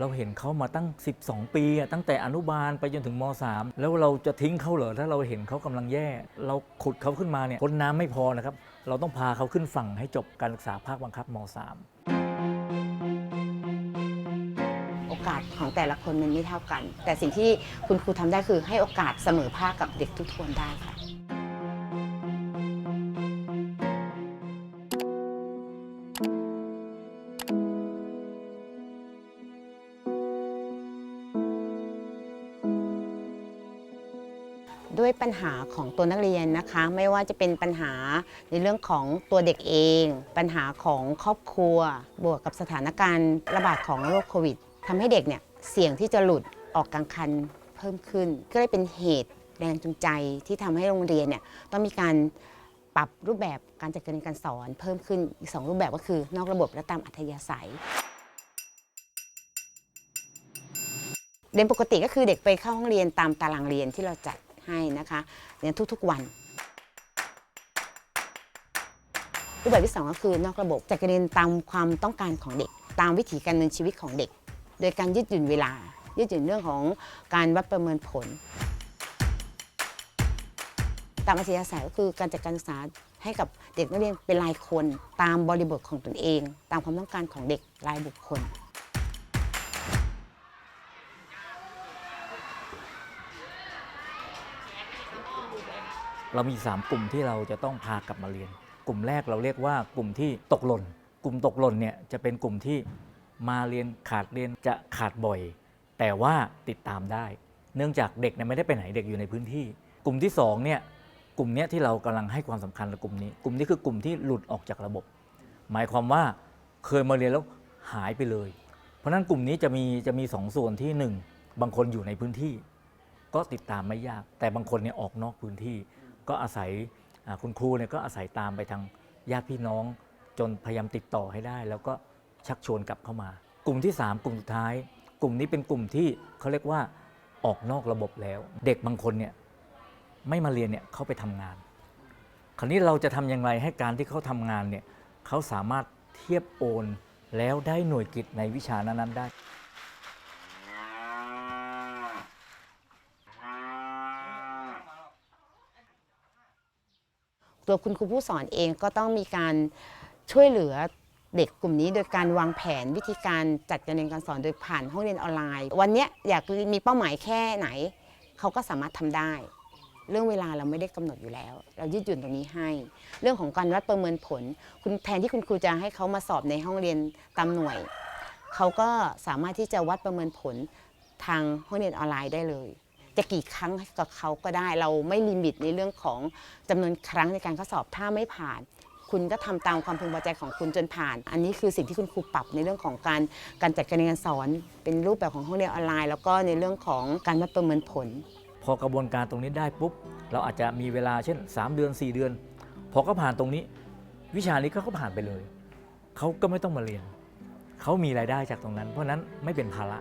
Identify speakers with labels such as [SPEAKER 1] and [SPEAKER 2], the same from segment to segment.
[SPEAKER 1] เราเห็นเขามาตั้ง 12 ปีอะตั้งแต่อนุบาลไปจนถึงม .3 แล้วเราจะทิ้งเขาเหรอถ้าเราเห็นเขากำลังแย่ เราขุดเขาขึ้นมาเนี่ยพ้นน้ำไม่พอนะครับ เราต้องพาเขาขึ้นฝั่งให้จบการศึกษาภาคบังคับม .3
[SPEAKER 2] โอกาสของแต่ละคนมันไม่เท่ากัน แต่สิ่งที่คุณครูทำได้คือให้โอกาสเสมอภาคกับเด็กทุกคนได้ค่ะ ด้วยปัญหาของตัวนักเรียนนะคะ ไม่ว่าจะเป็นปัญหาในเรื่องของตัวเด็กเอง ปัญหาของครอบครัว บวกกับสถานการณ์ระบาดของโรคโควิดทำให้เด็กเนี่ยเสี่ยงที่จะหลุดออกกลางคันเพิ่มขึ้น ก็เลยเป็นเหตุแรงจูงใจที่ทำให้โรงเรียนเนี่ยต้องมีการปรับรูปแบบการจัดการเรียนการสอน เพิ่มขึ้นอีกสองรูปแบบก็คือนอกระบบและตามอัธยาศัยเรียนปกติก็คือเด็กไปเข้าห้องเรียนตามตารางเรียนที่เราจัด ให้นะคะเรียนทุกๆวันรูปแบบที่สองก็คือนอกระบบจัดการเรียนตามความต้องการของเด็ก ตามวิถีการดำเนินชีวิตของเด็ก โดยการยืดหยุ่นเวลา ยืดหยุ่นเรื่องของการวัดประเมินผล ตามอัธยาศัยก็คือการจัดการศึกษาให้กับเด็กนักเรียนเป็นรายคน ตามบริบทของตนเอง ตามความต้องการของเด็กรายบุคคล
[SPEAKER 1] เรามี 3 กลุ่มที่เราจะต้องพากลับมาเรียน กลุ่มแรกเราเรียกว่ากลุ่มที่ตกหล่น กลุ่มตกหล่นเนี่ยจะเป็นกลุ่มที่มาเรียนขาดเรียนจะขาดบ่อย แต่ว่าติดตามได้ เนื่องจากเด็กเนี่ยไม่ได้ไปไหนเด็กอยู่ในพื้นที่ กลุ่มที่สองเนี่ยกลุ่มเนี้ยที่เรากำลังให้ความสำคัญกับกลุ่มนี้ กลุ่มนี้คือกลุ่มที่หลุดออกจากระบบ หมายความว่าเคยมาเรียนแล้วหายไปเลย เพราะฉะนั้นกลุ่มนี้จะมีจะมีสองส่วนที่หนึ่งบางคนอยู่ในพื้นที่ ก็ติดตามไม่ยาก แต่บางคนเนี่ยออกนอกพื้นที่ ก็อาศัยคุณครูเนี่ยก็อาศัยตามไปทางญาติพี่น้อง จนพยายามติดต่อให้ได้ แล้วก็ชักชวนกลับเข้ามา กลุ่มที่ 3 กลุ่มสุดท้าย กลุ่มนี้เป็นกลุ่มที่เขาเรียกว่าออกนอกระบบแล้ว เด็กบางคนเนี่ยไม่มาเรียนเนี่ยเขาไปทำงาน คราวนี้เราจะทำอย่างไรให้การที่เขาทำงานเนี่ยเขาสามารถเทียบโอนแล้วได้หน่วยกิจในวิชานั้นๆได้
[SPEAKER 2] ตัวคุณครูผู้สอนเองก็ต้องมีการช่วยเหลือเด็กกลุ่มนี้โดยการวางแผนวิธีการจัดการเรียนการสอนโดยผ่านห้องเรียนออนไลน์ วันนี้อยากมีเป้าหมายแค่ไหน เขาก็สามารถทำได้ เรื่องเวลาเราไม่ได้กำหนดอยู่แล้ว เรายืดหยุ่นตรงนี้ให้ เรื่องของการวัดประเมินผล คุณแทนที่คุณครูจะให้เขามาสอบในห้องเรียนตามหน่วย เขาก็สามารถที่จะวัดประเมินผลทางห้องเรียนออนไลน์ได้เลย จะกี่ครั้งกับเขาก็ได้ เราไม่ลิมิตในเรื่องของจำนวนครั้งในการข้อสอบถ้าไม่ผ่าน คุณก็ทำตามความพึงพอใจของคุณจนผ่าน อันนี้คือสิ่งที่คุณครูปรับในเรื่องของการการจัดการเรียนการสอน เป็นรูปแบบของห้องเรียนออนไลน์ แล้วก็ในเรื่องของการวัดประเมินผล
[SPEAKER 1] พอกระบวนการตรงนี้ได้ปุ๊บเราอาจจะมีเวลาเช่น 3 เดือน 4 เดือน พอเขาผ่านตรงนี้ วิชานี้ก็เขาผ่านไปเลยเขาก็ไม่ต้องมาเรียนเขามีรายได้จากตรงนั้น เพราะนั้นไม่เป็นภาระ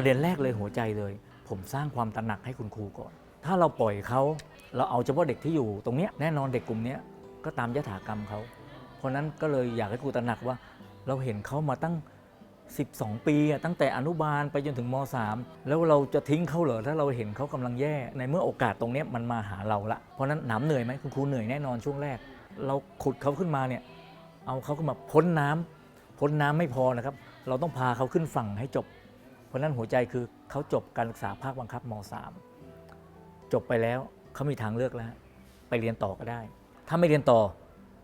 [SPEAKER 1] ประเด็นแรกเลยหัวใจเลย ผมสร้างความตระหนักให้คุณครูก่อน ถ้าเราปล่อยเขาเราเอาเฉพาะเด็กที่อยู่ตรงเนี้ยแน่นอนเด็กกลุ่มเนี้ยก็ตามยถากรรมเขาเพราะนั้นก็เลยอยากให้ครูตระหนักว่า เราเห็นเขามาตั้ง 12 ปีอะตั้งแต่อนุบาลไปจนถึงม .3 แล้วเราจะทิ้งเขาเหรอถ้าเราเห็นเขากำลังแย่ ในเมื่อโอกาสตรงนี้มันมาหาเราละเพราะนั้นหนามเหนื่อยไหมคุณครูเหนื่อยแน่นอนช่วงแรก เราขุดเขาขึ้นมาเนี่ยเอาเขาขึ้นมาพ้นน้ำพ้นน้ำไม่พอนะครับ เราต้องพาเขาขึ้นฝั่งให้จบ ราะนั้นหัวใจคือเขาจบการศึกษาภาคบังคับม .3 จบไปแล้วเขามีทางเลือกแล้ว ไปเรียนต่อก็ได้ ถ้าไม่เรียนต่อ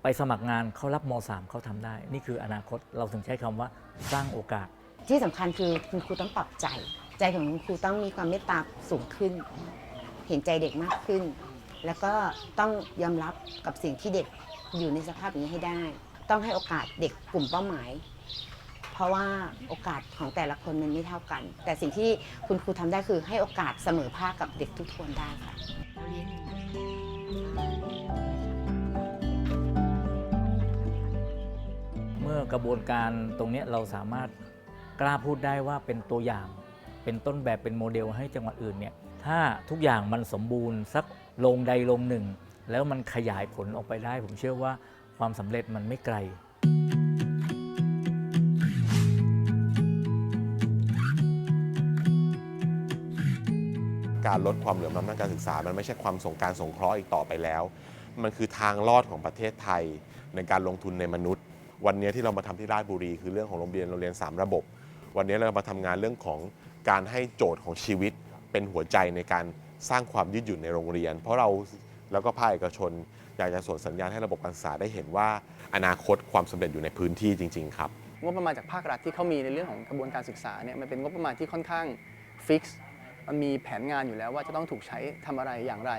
[SPEAKER 1] ไปสมัครงานเขารับม .3 เขาทำได้ นี่คืออนาคตเราถึงใช้คำว่าสร้างโอกาส
[SPEAKER 2] ที่สำคัญคือคุณครูต้องปรับใจ ใจของคุณครูต้องมีความเมตตาสูงขึ้น เห็นใจเด็กมากขึ้น แล้วก็ต้องยอมรับกับสิ่งที่เด็กอยู่ในสภาพอย่างนี้ให้ได้ ต้องให้โอกาสเด็กกลุ่มเป้าหมาย เพราะว่าโอกาสของแต่ละคนมันไม่เท่ากัน แต่สิ่งที่คุณครูทำได้คือให้โอกาสเสมอภาคกับเด็กทุกคนได้ค่ะ
[SPEAKER 1] เมื่อกระบวนการตรงนี้เราสามารถกล้าพูดได้ว่าเป็นตัวอย่าง เป็นต้นแบบเป็นโมเดลให้จังหวัดอื่นเนี่ยถ้าทุกอย่างมันสมบูรณ์สักลงใดลงหนึ่ง แล้วมันขยายผลออกไปได้ ผมเชื่อว่าความสำเร็จมันไม่ไกล
[SPEAKER 3] การลดความเหลื่อมล้ำทางการศึกษา มันไม่ใช่ความสงการสงเคราะห์อีกต่อไปแล้ว มันคือทางรอดของประเทศไทยในการลงทุนในมนุษย์ วันนี้ที่เรามาทำที่ราชบุรี คือเรื่องของโรงเรียนโรงเรียน 3 ระบบ วันนี้เรามาทำงานเรื่องของการให้โจทย์ของชีวิต เป็นหัวใจในการสร้างความยืดหยุ่นในโรงเรียน เพราะเราแล้วก็ภาคเอกชนอยากจะส่งสัญญาณให้ระบบการศึกษาได้เห็นว่า อนาคตความสำเร็จอยู่ในพื้นที่จริง ๆ ครับ
[SPEAKER 4] งบประมาณจากภาครัฐที่เขามีในเรื่องของกระบวนการศึกษาเนี่ยมันเป็นงบประมาณที่ค่อนข้างฟิกซ์ มันมีแผนงานอยู่แล้วว่าจะต้องถูกใช้ทำอะไรอย่างไร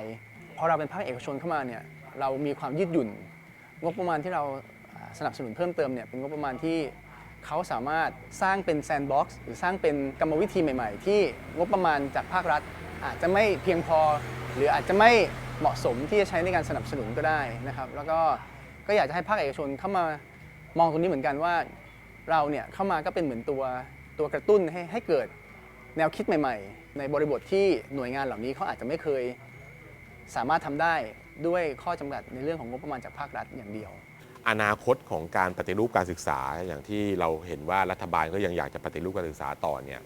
[SPEAKER 4] พอเราเป็นภาคเอกชนเข้ามาเนี่ยเรามีความยืดหยุ่น งบประมาณที่เราอ่าสนับสนุนเพิ่มเติมเนี่ยเป็นงบประมาณที่เขาสามารถสร้างเป็นแซนด์บ็อกซ์หรือสร้างเป็นกรรมวิธีใหม่ ๆ ที่งบประมาณจากภาครัฐ อาจจะไม่เพียงพอ หรืออาจจะไม่เหมาะสมที่จะใช้ในการสนับสนุนก็ได้นะครับ แล้วก็ก็อยากจะให้ภาคเอกชนเข้ามามองตรงนี้เหมือนกันว่า เราเนี่ยเข้ามาก็เป็นเหมือนตัวตัวกระตุ้นให้ให้เกิดแนวคิดใหม่ ๆ ในบริบทที่หน่วยงานเหล่านี้เขาอาจจะไม่เคยสามารถทำได้ด้วยข้อจำกัดในเรื่องของงบประมาณจากภาครัฐอย่างเดียว
[SPEAKER 3] อนาคตของการปฏิรูปการศึกษาอย่างที่เราเห็นว่ารัฐบาลก็ยังอยากจะปฏิรูปการศึกษาต่อเนี่ย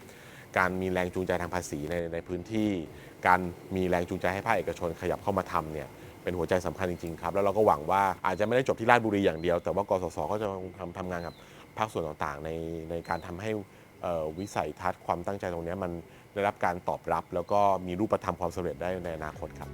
[SPEAKER 3] การมีแรงจูงใจทางภาษีในในพื้นที่ การมีแรงจูงใจให้ภาคเอกชนขยับเข้ามาทำเนี่ยเป็นหัวใจสำคัญจริงๆครับ แล้วเราก็หวังว่าอาจจะไม่ได้จบที่ราชบุรีอย่างเดียว แต่ว่ากสศก็จะทำทำงานกับภาคส่วนต่างๆ ในในการทำให้ วิสัยทัศน์ความตั้งใจตรงนี้มันได้รับการตอบรับ แล้วก็มีรูปธรรมความสำเร็จได้ในอนาคตครับ